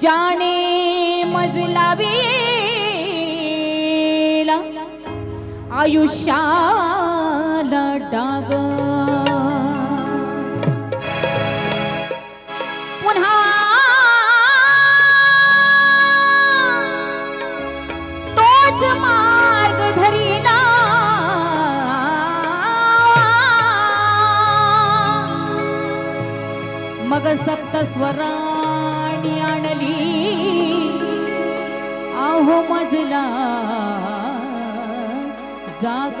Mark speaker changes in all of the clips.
Speaker 1: जाने मजलावीला आयुष्याला डाग। स्वराणी आणली. आहो मजला जाग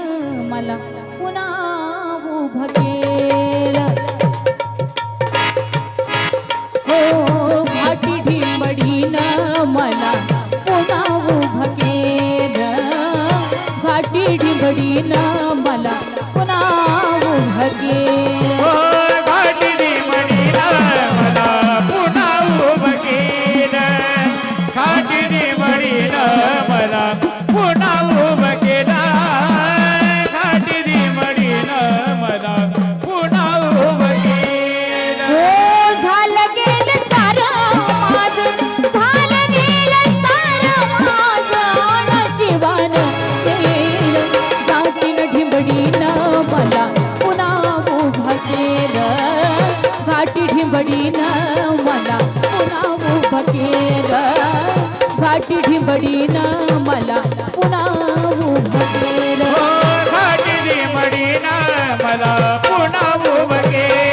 Speaker 1: मला पुन्हा उभं केलं हो भाटी मला पुन्हा उभं केलं भाटी मला पुन्हा उभं केलं ढिंबडीनं मला पुन्हा उभं केलं घाटी ढिंबडीनं मला पुन्हा उभं केलं हो, घाटी ढिंबडीनं मला पुन्हा उभं केलं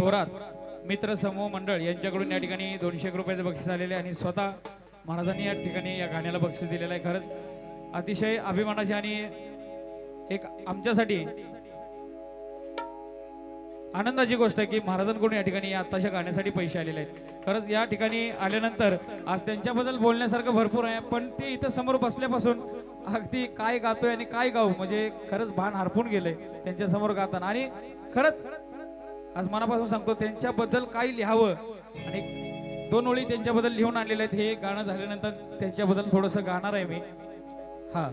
Speaker 2: मित्र समूह मंडळ यांच्याकडून या ठिकाणी दोनशे एक रुपयाचं बक्षीस आलेले आणि स्वतः महाराजांनी या ठिकाणी या गाण्याला बक्षीस दिलेलं आहे. खरंच अतिशय अभिमानाची आणि एक आमच्यासाठी आनंदाची गोष्ट आहे की महाराजांकडून या ठिकाणी आत्ताच्या गाण्यासाठी पैसे आलेले आहेत. खरंच या ठिकाणी आल्यानंतर आज त्यांच्याबद्दल बोलण्यासारखं भरपूर आहे पण ते इथं समोर बसल्यापासून अगदी काय गातोय आणि काय गाऊ म्हणजे खरंच भान हरपून गेलंय त्यांच्यासमोर गाताना. आणि खरंच आज मनापासून सांगतो त्यांच्याबद्दल काय लिहावं. आणि दोन ओळी त्यांच्याबद्दल लिहून आणलेले आहेत. हे गाणं झाल्यानंतर त्यांच्याबद्दल थोडस गाणार आहे मी. हा.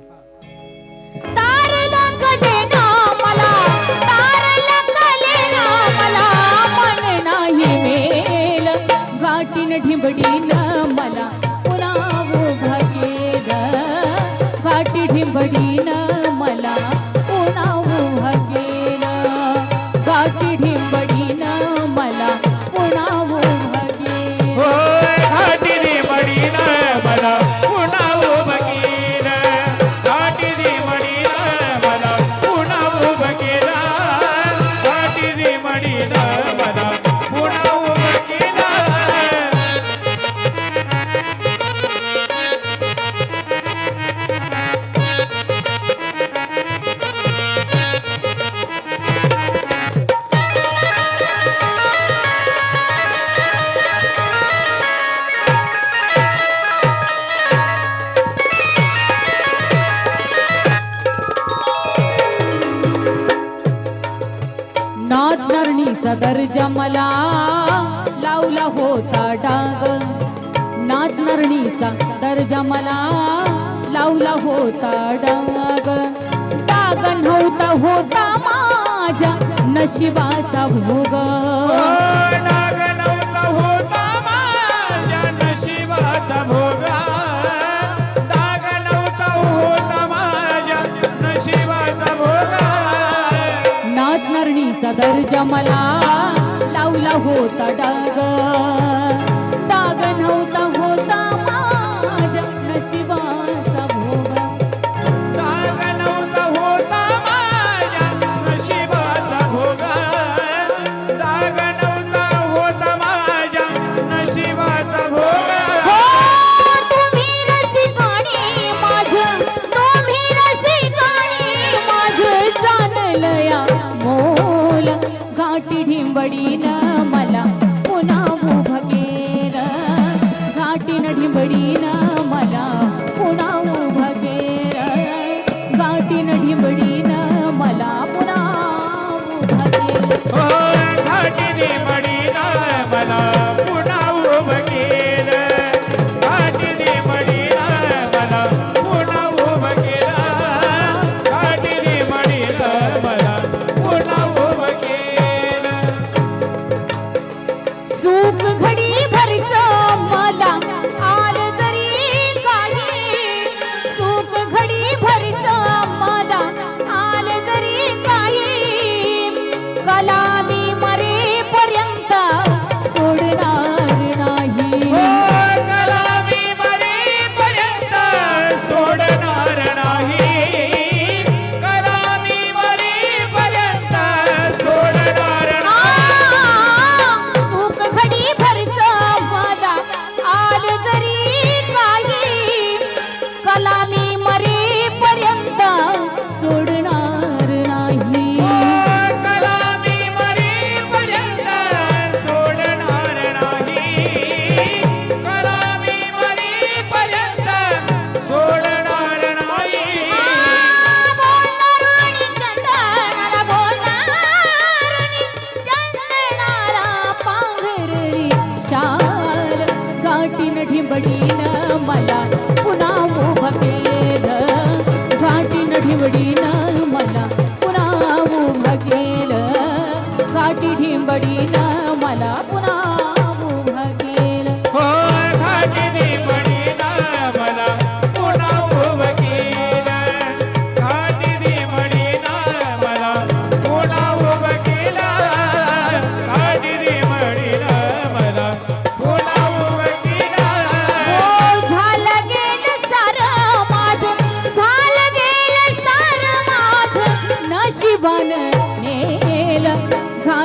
Speaker 1: मला मन नाही मेल. गाठीन ढिंबडीन नाचणारणीचा दर्जा मला लावला होता डाग. नाचणारणीचा दर्जा मला लावला होता डाग. डाग नव्हता होता माझ्या नशिबाचा भोग.
Speaker 2: हो,
Speaker 1: नाचणारणीचा मला लावला होता डाग. डाग नव्हता होता माझ्या नशिबा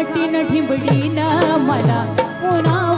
Speaker 1: वाटी न ठिंबडी ना मला पुन्हा